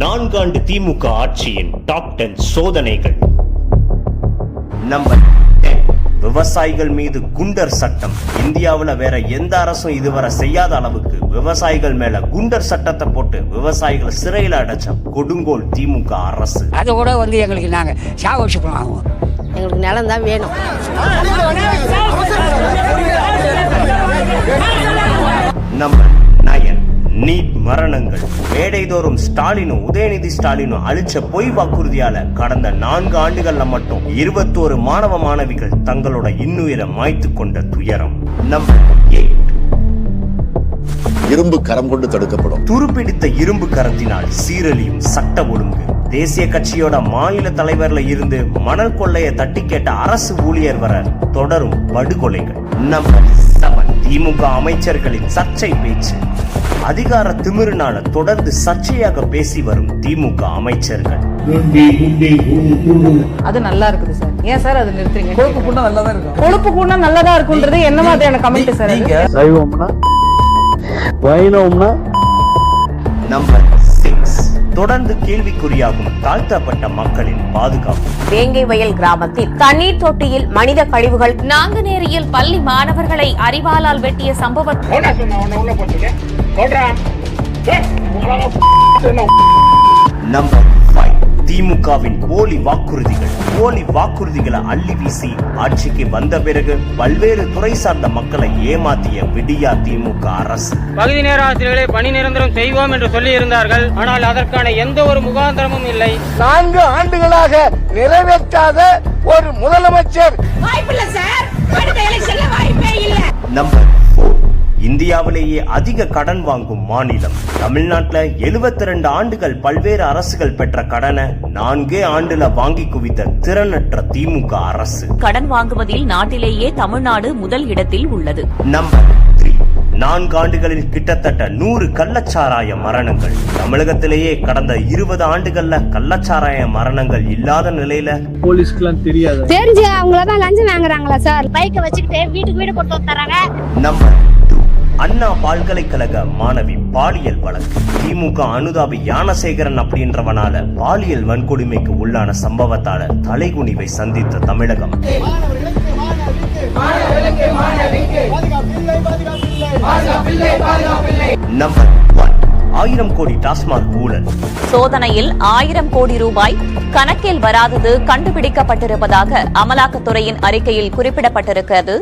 நான்காண்டு திமுக ஆட்சியின் top ten சோதனைகள். நம்பர் 10 விவசாயிகள் மீது குண்டர் சட்டம். இந்தியாவுல வேற எந்த அரசும் இதுவரை செய்யாத அளவுக்கு விவசாயிகள் மேல குண்டர் சட்டத்தை போட்டு விவசாயிகளை சிறையில அடைச்ச கொடுங்கோல் திமுக அரசு. அதை கூட வந்து எங்களுக்கு நாங்கள் சாவடிச்சுக்கணும் ஆகும் எங்களுக்கு நிலம் தான் வேணும். நம்பர் மரணங்கள். மேடைதோறும் ஸ்டாலினும் உதயநிதி ஸ்டாலினும் அளிச்ச பொய் வாக்குறுதியால கடந்த நான்கு ஆண்டுகள்ல மட்டும் இருபத்தோரு மாணவ மாணவிகள் தங்களோட இன்னுயிரை மாய்த்து கொண்ட துயரம். நம்பர் இரும்பு கரம் கொண்டு தடுக்கப்படும். துருப்பிடித்த இரும்பு கரத்தினால் சீரழியும் சட்ட ஒழுங்கு. தேசிய கட்சியோட மாநில தலைவர்ல இருந்து மணல் கொள்ளைய தட்டி கேட்ட அரசு ஊழியர் வர தொடரும் படுகொலைகள். நம்பர் திமுக அமைச்சர்களின் சர்ச்சை பேச்சு. அதிகார திமிருனால தொடர்ந்து சர்ச்சையாக பேசி வரும் திமுக அமைச்சர்கள். அது நல்லா இருக்குது சார். ஏன் சார் அது நிறுத்துறீங்க? கொழுப்பு கூட நல்லா தான் இருக்கும். கொழுப்பு கூட நல்லதா இருக்குன்றது என்ன மாதிரியான கமெண்ட் சார் சைவம்னா? வைணவம்னா? நம்பர் தொடர்ந்து கேள்விக்குறியாகும் தாழ்த்தப்பட்ட மக்களின் பாதுகாப்பு. வேங்கை வயல் கிராமத்தில் தண்ணீர் தொட்டியில் மனித கழிவுகள். நாங்குநேரியில் பள்ளி மாணவர்களை அரிவாளால் வெட்டிய சம்பவத்தை நம்பர் திமுகவின் போலி வாக்குறுதிகள் போலி வாக்குறுதிகளை அள்ளி வீசி ஆட்சிக்கு வந்த பிறகு பல்வேறு துறை சார்ந்த மக்களை ஏமாத்திய விடியா திமுக அரசு. பகுதி நேர ஆசிரியர்களை பணி நிரந்தரம் செய்வோம் என்று சொல்லி இருந்தார்கள் ஆனால் அதற்கான எந்த ஒரு முகாந்திரமும் இல்லை. நான்கு ஆண்டுகளாக நிறைவேற்றாத ஒரு முதலமைச்சர். நம்பர் ஃபோர் இந்தியாவிலேயே அதிக கடன் வாங்கும் மாநிலம். தமிழ்நாட்டுல 72 ரெண்டு ஆண்டுகள் பல்வேறு அரசுகள் பெற்ற கடனை நான்கே ஆண்டுல வாங்கி குவித்த திறனற்ற திமுக அரசு. கடன் வாங்குவதில் நாட்டிலேயே தமிழ்நாடு முதல் இடத்தில் உள்ளது. நம்பர் த்ரீ நான்கு ஆண்டுகளில் கிட்டத்தட்ட நூறு கள்ளச்சாராய மரணங்கள். தமிழகத்திலேயே கடந்த இருபது ஆண்டுகள்ல கள்ளச்சாராய மரணங்கள் இல்லாத நிலையில போலீஸ்க்குலாம் தெரியாது? தெரிஞ்சு அவங்கள தான் லஞ்சம் வாங்குறாங்களா சார்? பைக்கை வச்சுக்கிட்டு வீட்டுக்கு வீடு கொண்டு வந்து தராங்க நம்பர் டூ அண்ணா பல்கலைக்கழக மாணவி பாலியல் வழக்கு. திமுக அனுதாபி ஞானசேகரன் அப்படின்றவனால பாலியல் வன்கொடுமைக்கு உள்ளான சம்பவத்தால தலைகுனிவை சந்தித்த தமிழகம். நம்பர் ஆயிரம் கோடி டாஸ்மாக் ஊழல். சோதனையில் ஆயிரம் கோடி ரூபாய் கணக்கில் வராதது கண்டுபிடிக்கப்பட்டிருப்பதாக அமலாக்கத்துறையின் அறிக்கையில் குறிப்பிடப்பட்டிருக்கிறது.